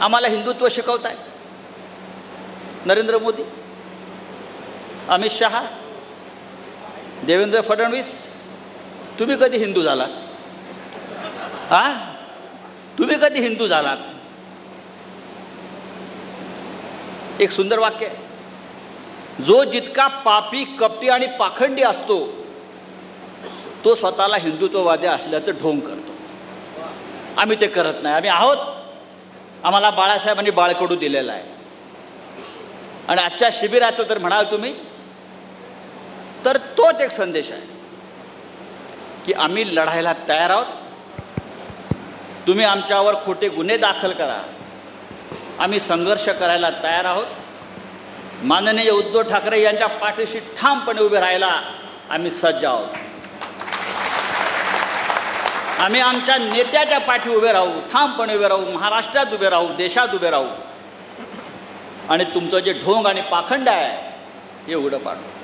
आम्हाला हिंदुत्व शिकवत आहे नरेंद्र मोदी अमित शहा देवेंद्र फडणवीस तुम्ही कधी हिंदू झालात? आ? तुम्ही कधी हिंदू झालात? एक सुंदर वाक्य आहे. जो जितका पापी कपटी आणि पाखंडी असतो तो स्वतःला हिंदुत्ववादी असल्याचं ढोंग करतो. आम्ही ते करत नाही. आम्ही आहोत. आम्हाला बाळासाहेबांनी बाळकडू दिलेला आहे. आणि आजच्या शिबिराचं जर म्हणाल तुम्ही तर तोच एक संदेश आहे की आम्ही लढायला तयार आहोत. तुम्ही आमच्यावर खोटे गुन्हे दाखल करा. आम्ही संघर्ष करायला तयार आहोत. माननीय उद्धव ठाकरे यांच्या पाठीशी ठामपणे उभे राहायला आम्ही सज्ज आहोत. आम्ही आमच्या नेत्याच्या पाठी उभे राहू ठामपणे उभे राहू महाराष्ट्रात उभे राहू देशात उभे राहू. आणि तुमचं जे ढोंग आणि पाखंड आहे हे उघडं पाडू.